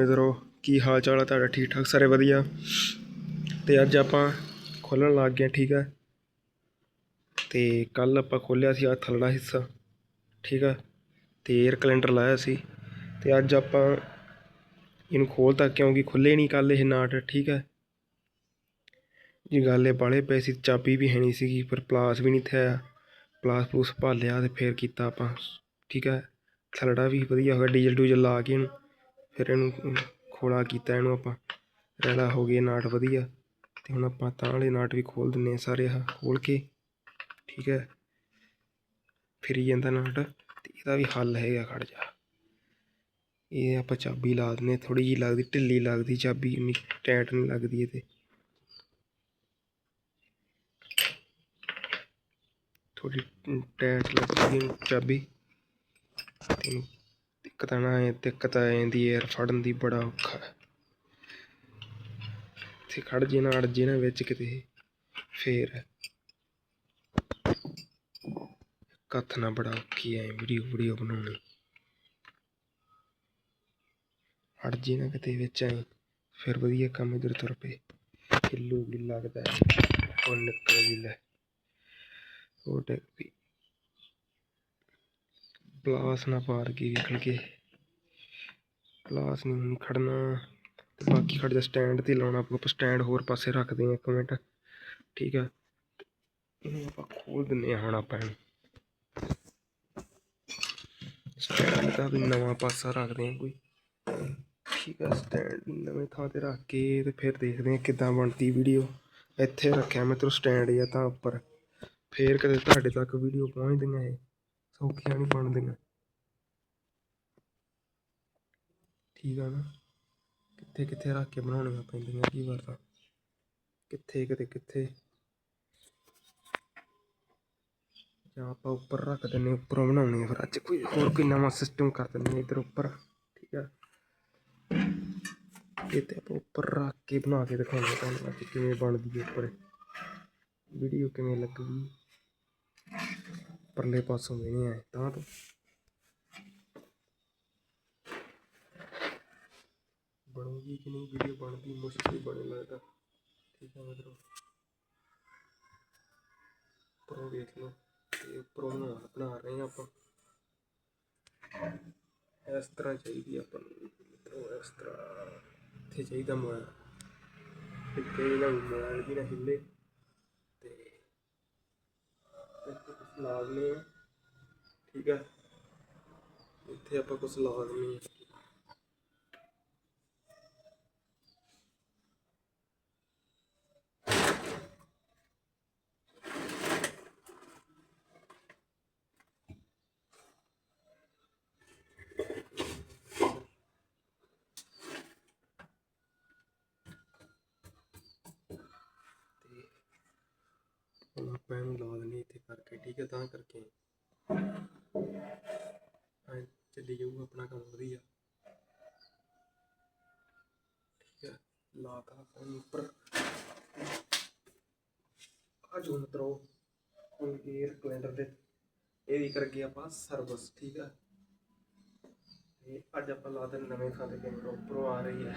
ਮਿੱਤਰੋ ਕੀ ਹਾਲ ਚਾਲ ਹੈ ਤੁਹਾਡਾ? ਠੀਕ ਠਾਕ ਸਾਰੇ ਵਧੀਆ? ਤੇ ਅੱਜ ਆਪਾਂ ਖੋਲਣ ਲੱਗ ਗਏ ਠੀਕ ਹੈ ਤੇ ਕੱਲ ਆਪਾਂ ਖੋਲਿਆ ਸੀ ਆ ਥੱਲੜਾ ਹਿੱਸਾ, ਠੀਕ ਹੈ ਤੇ 에ਅਰ ਕੈਲੰਡਰ ਲਾਇਆ ਸੀ। ਤੇ ਅੱਜ ਆਪਾਂ ਇਹਨੂੰ ਖੋਲਤਾ ਕਿਉਂਕਿ ਖੁੱਲੇ ਨਹੀਂ ਕੱਲ ਇਹ ਨਾਟ, ਠੀਕ ਹੈ ਜੀ, ਗੱਲ ਇਹ ਬਾਲੇ ਪਏ ਸੀ, ਚਾਬੀ ਵੀ ਹੈ ਨਹੀਂ ਸੀਗੀ, ਪਰ ਪਲਾਸ ਵੀ ਨਹੀਂ ਥੇ ਪਲਾਸ ਪਲੂਸ ਭਾਲਿਆ ਤੇ ਫੇਰ ਕੀਤਾ ਆਪਾਂ, ਠੀਕ ਹੈ ਥੱਲੜਾ ਵੀ ਵਧੀਆ ਹੋਇਆ, ਡੀਜ਼ਲ ਡੂਜ਼ਲ ਲਾ ਕੇ ਇਹਨੂੰ। ਫਿਰ ਇਹਨੂੰ ਖੋਲਾ ਕੀਤਾ ਇਹਨੂੰ ਆਪਾਂ। ਰੈਲਾ ਹੋ ਗਏ ਨਾਟ ਵਧੀਆ। ਤੇ ਹੁਣ ਆਪਾਂ ਤਾਂ ਵਾਲੇ ਨਾਟ ਵੀ ਖੋਲ ਦਿੰਨੇ ਆ ਸਾਰੇ ਆਹ ਖੋਲ ਕੇ। ਠੀਕ ਹੈ। ਫਿਰੀ ਜਾਂਦਾ ਨਾਟ। ਤੇ ਇਹਦਾ ਵੀ ਹੱਲ ਹੈਗਾ ਖੜ ਜਾ। ਇਹ ਆਪਾਂ ਚਾਬੀ ਲਾ ਦਿੰਨੇ ਥੋੜੀ ਜੀ ਲੱਗਦੀ, ਢਿੱਲੀ ਲੱਗਦੀ ਚਾਬੀ, ਇੰਨੀ ਟਾਈਟ ਨਹੀਂ ਲੱਗਦੀ ਇਹਦੇ। ਥੋੜੀ ਟਾਈਟ ਲੱਗਦੀ ਚਾਬੀ। ਤੇ ਦਿੱਕਤ ਨਾ ਆਏ ਦਿੱਕਤ ਆ ਜਾਂਦੀ ਯਾਰ ਫੜਨ ਦੀ ਬੜਾ ਔਖਾ ਹੈ। ਤੇ ਖੜ ਜੇ ਨਾ, ਅੜ ਜੇ ਨਾ ਵਿੱਚ ਕਿਤੇ। ਫੇਰ ਕੱਥ ਨਾ ਬੜਾ ਔਖੀ ਐ ਵੀਡੀਓ ਵੀਡੀਓ ਬਣਾਉਣੀ। ਅੜ ਜੇ ਨਾ ਕਿਤੇ ਵਿੱਚ ਆਏ ਫਿਰ ਵਧੀਆ ਕੰਮ ਇਧਰ ਤੁਰ ਪਏ। ਹਿੱਲੂ ਵੀ ਲੱਗਦਾ ਉਹ ਨਿਕਲ ਵੀ ਲੈ। ਉਹ ਡਿੱਗ ਪਈ। ਪਲਾਸ ਨਾ ਪਾਰ ਕੇ ਨਿਕਲ ਪਲਾਸ ਨਹੀਂ ਖੜਨਾ। ਤੇ ਬਾਕੀ ਖੜ ਜਾ ਸਟੈਂਡ ਤੇ ਲਾਉਣਾ ਆਪਾਂ ਸਟੈਂਡ ਹੋਰ ਪਾਸੇ ਰੱਖਦੇ ਹਾਂ ਇੱਕ ਮਿੰਟ। ਠੀਕ ਆ। ਇਹਨੂੰ ਆਪਾਂ ਖੋਲ ਦਿੰਨੇ ਹਾਂ ਹੁਣ ਆਪਾਂ ਇਹਨੂੰ। ਸਟੈਂਡ ਦਾ ਵੀ ਨਵਾਂ ਪਾਸਾ ਰੱਖਦੇ ਹਾਂ ਕੋਈ। ਠੀਕ ਆ ਸਟੈਂਡ ਨਵੇਂ ਥਾਂ ਤੇ ਰੱਖ ਕੇ ਤੇ ਫਿਰ ਦੇਖਦੇ ਹਾਂ ਕਿੱਦਾਂ ਬਣਦੀ ਵੀਡੀਓ ਇੱਥੇ ਰੱਖਿਆ ਮੈਂ ਤੇਰਾ ਸਟੈਂਡ ਜਾਂ ਤਾਂ ਉੱਪਰ। ਫੇਰ ਕਦੇ ਤੁਹਾਡੇ ਤੱਕ ਵੀਡੀਓ ਪਹੁੰਚਦੀਆਂ ਇਹ। ਸੌਖੀਆਂ ਨਹੀਂ ਬਣਦੀਆਂ। ਠੀਕ ਆ ਨਾ? ਕਿੱਥੇ ਕਿੱਥੇ ਰੱਖ ਕੇ ਬਣਾਉਣੀਆਂ ਪੈਂਦੀਆਂ, ਕੀ ਵਾਰ ਕਿੱਥੇ ਕਿਤੇ ਕਿੱਥੇ? ਜਾਂ ਆਪਾਂ ਉੱਪਰ ਰੱਖ ਦਿੰਨੇ ਉੱਪਰੋਂ ਬਣਾਉਣੀ ਫਿਰ ਅੱਜ ਕੋਈ ਹੋਰ ਕੋਈ ਨਵਾਂ ਸਿਸਟਮ ਕਰ ਦਿੰਨੇ ਆ ਉੱਪਰ। ਠੀਕ ਆ? ਇਹ ਤੇ ਆਪਾਂ ਉੱਪਰ ਰੱਖ ਕੇ ਬਣਾ ਕੇ ਦਿਖਾਉਂਦੇ ਤੁਹਾਨੂੰ ਅੱਜ ਕਿਵੇਂ ਬਣਦੀ ਹੈ ਉੱਪਰ। ਵੀਡੀਓ ਕਿਵੇਂ ਲੱਗੂਗੀ ਪਰਲੇ ਪਾਸੋਂ ਨਹੀਂ ਆਏ, ਤਾਂ ਤੋਂ। ਬਣੂਗੀ ਕਿ ਨਹੀਂ, ਵੀਡੀਓ ਬਣਦੀ ਮੁਸ਼ਕਿਲ ਬਣੇ ਲੱਗਦਾ। ਠੀਕ ਹੈ ਮਤਲਬ ਉੱਪਰੋਂ ਦੇਖ ਲਓ ਤੇ ਉੱਪਰੋਂ ਬਣਾ ਰਹੇ ਹਾਂ ਆਪਾਂ। ਇਸ ਤਰ੍ਹਾਂ ਚਾਹੀਦੀ ਆਪਾਂ ਨੂੰ, ਮਿੱਤਰੋ, ਇਸ ਤਰ੍ਹਾਂ। ਇੱਥੇ ਚਾਹੀਦਾ ਮੋਬਾਈਲ ਇੱਥੇ ਨਾ ਮੋਬਾਈਲ ਵੀ ਨਾ ਹਿੱਲੇ ਤੇ ਇੱਥੇ ਕੁਛ ਲਾ ਠੀਕ ਹੈ। ਇੱਥੇ ਆਪਾਂ ਕੁਛ ਲਾ ਦਿੰਦੇ ਹਾਂ ਤੇ ਹੁਣ ਆਪਾਂ ਇਹਨੂੰ ਲਾ ਦਿੰਦੇ ਇੱਥੇ ਕਰਕੇ ਤਾਂ ਕਰਕੇ। ਐਂ ਚੱਲੀ ਜਾਊਗਾ ਆਪਣਾ ਕੰਮ ਵਧੀਆ। ਠੀਕ ਹੈ ਲਾਤਾ ਆਪਾਂ ਉੱਪਰ। ਆ ਜੋ ਮਤਰੋ ਹੁਣ 에ਅਰ ਕੈਲੰਡਰ ਦੇ, ਇਹ ਵੀ ਆਪਾਂ ਸਰਵਿਸ ਠੀਕ ਹੈ ਤੇ ਅੱਜ ਆਪਾਂ ਲਾ ਦਿੰਦੇ ਨਵੇਂ ਥਾਂ ਤੇ ਕੈਮਰਾ ਉੱਪਰੋਂ ਆ ਰਹੀ ਹੈ।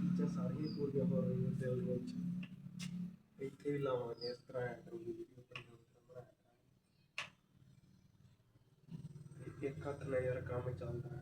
ਚੀਜ਼ਾਂ ਸਾਰੀਆਂ ਪੂਰੀਆਂ ਹੋ ਰਹੀਆਂ ਦਿਲ ਵਿੱਚ। ਇੱਥੇ ਵੀ ਲਾਵਾਂਗੇ ਇਸ ਤਰ੍ਹਾਂ ਐਡ ਕਰੂਗੀ ਵੀਡੀਓ ਬਣਾਉਂਦਾ ਇੱਕ ਹੱਥ ਨਾਲ ਯਾਰ ਕੰਮ ਚੱਲਦਾ।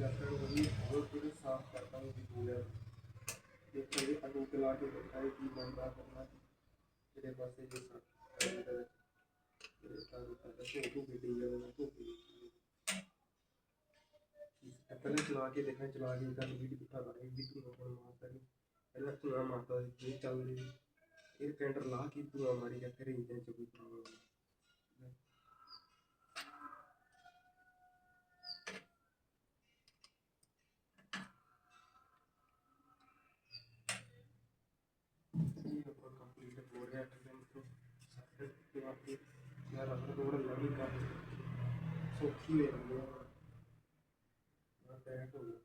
ਜਾਤਰਾ ਨੂੰ ਹੋਰ ਪੂਰੇ ਸਾਫ਼ ਕਰਤਾ ਉਹ ਵੀ ਹੋ ਦੇਖਾਂਗੇ ਅਗੂ ਕਲਾ ਕੇ ਦਿਖਾਏ ਕੀ ਬਣਦਾ ਕਰਨਾ ਜਿਹੜੇ ਪਾਸੇ ਜੇ ਸਾਫ਼ ਜਿਹੜੇ ਤਾਂ ਤਾਂ ਦੱਸੋ ਉਹ ਵੀ ਦੇ ਜਾਵੇ ਉਹ ਵੀ ਪਹਿਲਾਂ ਚਲਾ ਕੇ ਦੇਖਾਂ ਚਲਾ ਕੇ ਤਾਂ ਵੀਡੀਓ ਦਿਖਾ ਦਾਂਗੇ ਵੀ ਤੂੰ ਹੁਣ ਮਾਰਦਾ ਨਹੀਂ। ਪਹਿਲਾਂ ਤੂੰ ਮਾਰਦਾ ਸੀ ਚੱਲ ਰਹੀ ਇਹ ਕੈਂਟਰ ਲਾ ਕੇ ਤੂੰ ਮਾਰੀ ਜਾਂ ਫਿਰ ਇੰਜਨ ਚ ਕੋਈ ਪ੍ਰੋਬਲਮ ਇਹ ਆਪਣਾ ਕੰਪਲੀਟ ਹੋ ਰਿਹਾ ਹੈ ਮਿੱਤਰੋ ਸਾਰੇ ਤੇ ਬਾਕੀ ਯਾਰ ਆਪਣਾ ਥੋੜਾ ਲੜੀ ਕਰ ਸੌਖੀ ਹੋ ਜਾਂਦੀ ਹੈ ਨਾ ਟੈਟ ਹੋ ਗਿਆ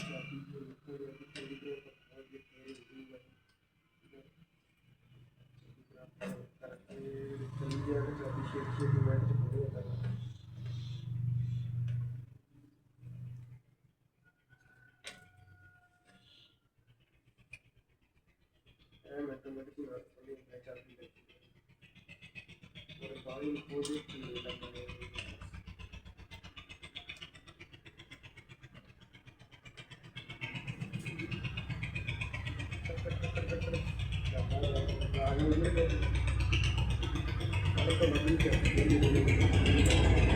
ਚਾਬੀ ਜੋ ਕੋਈ ਵੀ ਥੋੜੀ ਦੇਰ ਤੱਕ ਅੱਗੇ ਫੇਰ ਹੋਊਗਾ ਕਰਕੇ ਚੱਲੀ ਜਾਵੇ ਚਾਬੀ ਛੇਤੀ ਛੇਤੀ ਮਿੰਟ ਚ ਖੁੱਲ੍ਹ ਜਾਂਦਾ ਗਾ। ਇਹ ਮੈਥਮੈਟਿਕਸ ਨਾਲ ਸੰਬੰਧਿਤ ਹੈ ਚਾਹੀਦੀ ਹੈ ਔਰ ਬਾਈ ਨੂੰ ਕੋਈ ਚੀਜ਼ ਲੱਗਣੀ ਆਗੇ ਉਹਨੇ Okay, I.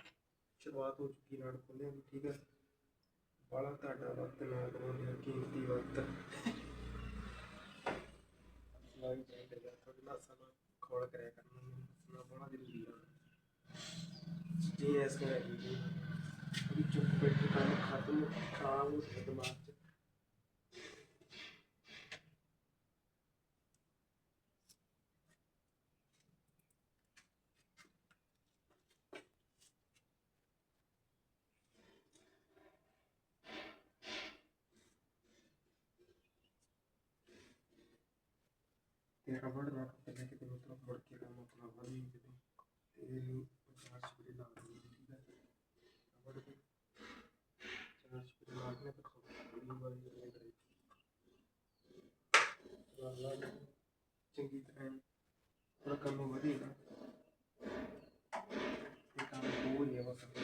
ਸ਼ੁਰੂਆਤ ਹੋ ਚੁੱਕੀ ਨਾੜ ਖੋਲ੍ਹਿਆਂ ਦੀ ਠੀਕ ਹੈ। ਬਾਲਾ ਤੁਹਾਡਾ ਵਕਤ ਨਾ ਬਣਾਉਂਦੇ ਕੀਮਤੀ ਵਕਤ। ਲਾਈ ਚਾਹੀਦਾ ਯਾਰ ਤੁਹਾਡੇ ਨਾਲ ਸਮਾਂ ਖੋਲ ਕਰਿਆ ਕਰਨਾ ਸੁਣਾ ਬੜਾ ਜ਼ਰੂਰੀ ਹੈ ਜੀ ਐਸ ਕਰਿਆ ਜੀ ਅਭੀ ਚੁੱਪ ਬੈਠੇ ਕੰਮ ਖਤਮ ਖਰਾਬ ਹੋ ਗਿਆ ਦਿਮਾਗ 'ਚ ਤੇ ਰਬੜ ਨਾਲ ਪਹਿਲਾਂ ਕਿਤੇ ਮਤਲਬ ਮੁੜ ਕੇ ਕੰਮ ਆਪਣਾ ਵਧੀ ਕਿਤੇ ਤੇ ਇਹਨੂੰ ਚਾਰ ਸਪਰੇ ਲਾ ਦਿੰਦੇ ਠੀਕ ਹੈ ਰਬੜ ਦੇ ਚਾਰ ਸਪਰੇ ਲਾ ਕੇ ਤਾਂ ਖੋਲੀ ਵਾਲੀ ਵਾਲੀ ਕਰੇ ਲਾ ਲਾ ਚੰਗੀ ਤਰ੍ਹਾਂ ਥੋੜਾ ਕੰਮ ਵਧੇਗਾ ਇਹ ਕੰਮ ਹੋ ਨਹੀਂ ਵਾ ਸਕਦਾ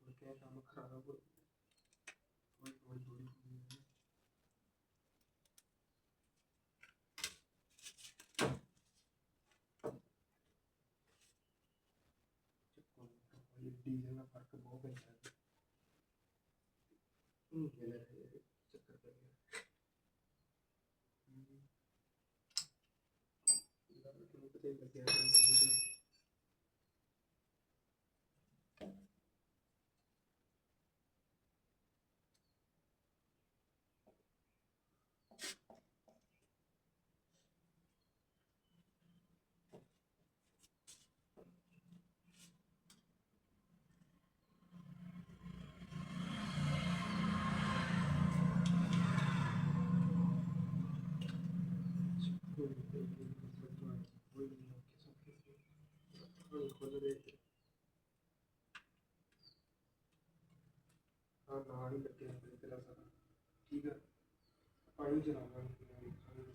ਮੁੜ ਕੇ ਕੰਮ ਖਰਾਬ ਹੋ ਥੋੜੀ ਥੋੜੀ ਥੋੜੀ ਥੋੜੀ ਚੱਕੋ ਇਹ ਡੀਜ਼ਲ ਦਾ ਫ਼ਰਕ ਬਹੁਤ ਪੈਂਦਾ ਹੈ। ਹੂੰ। ਇਹ ਚੱਕਰ ਪੈ ਗਿਆ। ਹੀ। ਲੱਗਿਆ ਹੋਣਾ ਖੋਲ ਰਹੇ ਨਾਲ ਹੀ ਲੱਗਿਆ ਹੋਇਆ ਤੇਰਾ ਸਾਰਾ ਠੀਕ ਹੈ ਪਾਣੀ ਚਲਾਵਾਂਗੇ ਕਿਵੇਂ ਵੇਖਾਂਗੇ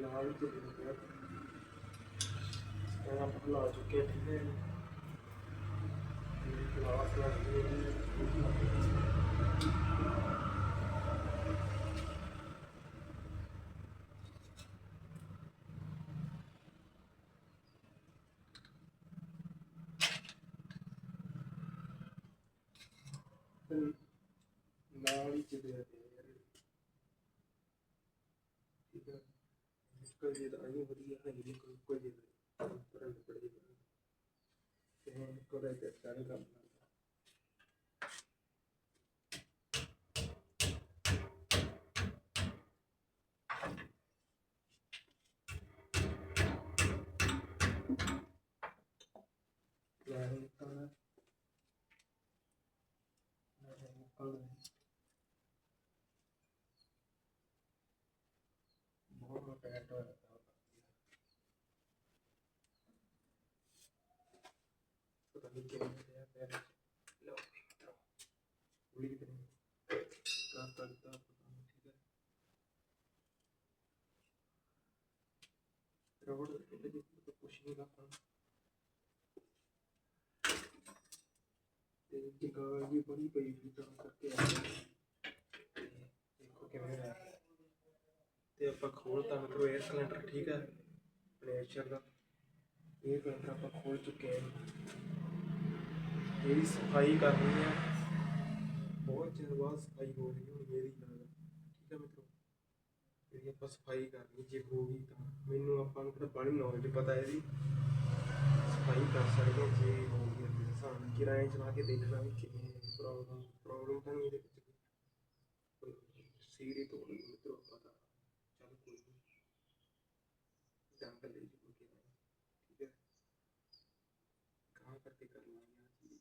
ਨਾਲ ਹੀ ਚੱਲ ਰਿਹਾ ਇਹ ਆਪਾਂ ਲਾ ਚੁੱਕੇ ਹਾਂ, ਠੀਕ ਹੈ ਇਹ ਕਲਾਸ ਲੱਗਦੀ ਹੈ ਨਾਲ ਹੀ ਚੱਲਿਆ ਪਿਆ ਯਾਰ ਇਹ। ਠੀਕ ਹੈ ਨਿਕਲ ਜੇ ਤਾਂ ਆਈ ਵਧੀਆ ਹੈ ਨਹੀਂ ਕੋਈ ਕੋਈ ਜੇ ਪਰ ਨਿਕਲ ਜੇ ਤੇ ਹੁਣ ਕੋਲੇ ਤੇ ਸਾਰੇ ਕੰਮ ਕਰਦਾ ਲੈ ਨਿਕਲਣਾ ਲੈ ਨਿਕਲਣਾ ਬਹੁਤ ਟੈਟ ਹੋਇਆ ਪਿਆ ਪਤਾ ਨਹੀਂ ਕਿਵੇਂ ਰਿਹਾ ਪੈਰ ਲਓ ਵੀ ਮਿੱਤਰੋ ਉਲੀ ਕਿਤੇ ਕਰ ਤੜਦਾ ਪਤਾ ਨਹੀਂ ਠੀਕ ਹੈ ਰੋਡ ਤੇ ਜੇ ਕੁਛ ਨਹੀਂ ਆਪਾਂ ਤੇ ਜਗ੍ਹਾ ਵੀ ਬੜੀ ਪਈ ਵੀ ਤਾਂ ਕਰਕੇ ਆ ਦੇਖੋ ਕਿਵੇਂ ਹੈ ਤੇ ਆਪਾਂ ਖੋਲਤਾ ਮਿੱਤਰੋ ਇਹ ਸਿਲੰਡਰ ਠੀਕ ਹੈ ਪ੍ਰੈਸ਼ਰ ਦਾ ਇਹ ਸਿਲੰਡਰ ਆਪਾਂ ਖੋਲ ਚੁੱਕੇ ਹਾਂ ਇਹਦੀ ਸਫ਼ਾਈ ਕਰਨੀ ਹੈ। ਬਹੁਤ ਚਿਰ ਬਾਅਦ ਸਫ਼ਾਈ ਹੋ ਰਹੀ ਹੋਣੀ ਇਹਦੀ ਨਾਲ ਠੀਕ ਹੈ ਮਿੱਤਰੋ? ਇਹਦੀ ਆਪਾਂ ਸਫ਼ਾਈ ਕਰਨੀ, ਜੇ ਹੋ ਗਈ ਤਾਂ ਮੈਨੂੰ ਆਪਾਂ ਨੂੰ ਕਿਹੜਾ ਬੜੀ ਨੌਲੇਜ ਪਤਾ ਹੈ ਇਹਦੀ। ਸਫ਼ਾਈ ਕਰ ਸਕਦੇ ਹਾਂ, ਜੇ ਹੋ ਗਈ ਤਾਂ ਹਿਸਾਬ ਨਾਲ ਕਿਰਾਏ ਚਲਾ ਕੇ ਦੇਖਣਾ ਵੀ ਕਿਵੇਂ ਪ੍ਰੋਬਲਮ ਪ੍ਰੋਬਲਮ ਤਾਂ ਨਹੀਂ ਇਹਦੇ ਵਿੱਚ ਕੋਈ। ਤੋੜ ਲਈ ਮਿੱਤਰੋ ਆਪਾਂ ਤਾਂ। ਚੱਲ ਕੋਈ ਨਹੀਂ ਡੰਗ ਲੈ ਜੀ ਠੀਕ ਹੈ? ਕਹਾਂ ਕਰਕੇ ਕਰ ਲਾਂਗੇ ਆ ਚੀਜ਼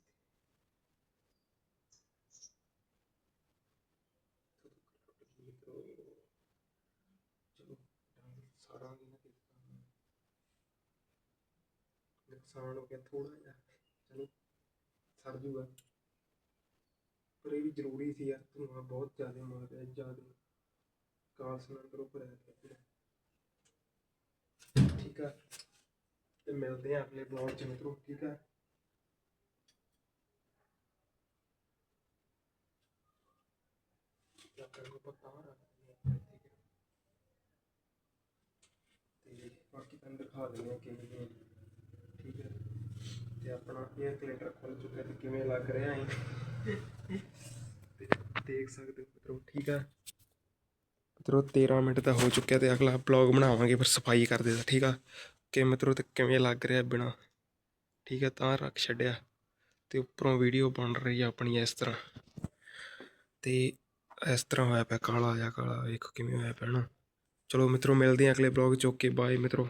ਇੱਥੇ ਟੁੱਟ ਗਈ ਮਿੱਤਰੋ ਚਲੋ ਡੰਗ ਸਾਰਾਂਗੇ ਨਾ ਕਿਸ ਤਰ੍ਹਾਂ ਨੁਕਸਾਨ ਹੋ ਗਿਆ ਥੋੜਾ ਜਿਹਾ। ਚਲੋ ਸਰ ਜੂਗਾ। ਪਰ ਇਹ ਵੀ ਜ਼ਰੂਰੀ ਸੀ ਯਾਰ, ਧੂੰਆਂ ਬਹੁਤ ਜ਼ਿਆਦਾ ਮਾਰ ਰਿਹਾ ਜ਼ਿਆਦਾ ਕਾਲ ਸਿਲੰਡਰ ਉੱਪਰ ਆ ਗਿਆ। ਠੀਕ ਆ। ਤੇ ਮਿਲਦੇ ਆ ਅਗਲੇ ਬਲੌਗ ਚ ਮਿੱਤਰੋ, ਠੀਕ ਆ। ਕਿਆ ਪਤਾ ਆ ਤੇ ਬਾਕੀ ਤੁਹਾਨੂੰ ਦਿਖਾ ਦਿੰਦੇ ਆ ਕਿਵੇਂ ਤੇ ਆਪਣਾ 에ਅਰ ਕਲੈਂਡਰ ਖੁੱਲ ਚੁੱਕਾ ਤੇ ਕਿਵੇਂ ਲੱਗ ਰਿਹਾ ਹੈ? ਤੇ ਦੇਖ ਸਕਦੇ ਹੋ ਮਿੱਤਰੋ, ਠੀਕ ਹੈ ਮਿੱਤਰੋ 13 ਮਿੰਟ ਤਾਂ ਹੋ ਚੁੱਕਿਆ ਤੇ ਅਗਲਾ ਬਲੌਗ ਬਣਾਵਾਂਗੇ, ਫਿਰ ਸਫ਼ਾਈ ਕਰ ਦੇਦਾ ਠੀਕ ਆ? ਕਿ ਮਿੱਤਰੋ, ਤੇ ਕਿਵੇਂ ਲੱਗ ਰਿਹਾ ਬਿਨਾ? ਠੀਕ ਹੈ ਤਾਂ ਰੱਖ ਛੱਡਿਆ ਤੇ ਉੱਪਰੋਂ ਵੀਡੀਓ ਬਣ ਰਹੀ ਆ ਆਪਣੀ ਇਸ ਤਰ੍ਹਾਂ। ਤੇ ਇਸ ਤਰ੍ਹਾਂ ਹੋਇਆ ਪਿਆ ਕਾਲਾ ਜਿਹਾ ਕਾਲਾ, ਵੇਖੋ ਕਿਵੇਂ ਹੋਇਆ ਪਿਆ ਨਾ। ਚਲੋ ਮਿੱਤਰੋ, ਮਿਲਦੇ ਆ ਅਗਲੇ ਬਲੌਗ ਚ ਓਕੇ ਬਾਏ ਮਿੱਤਰੋ।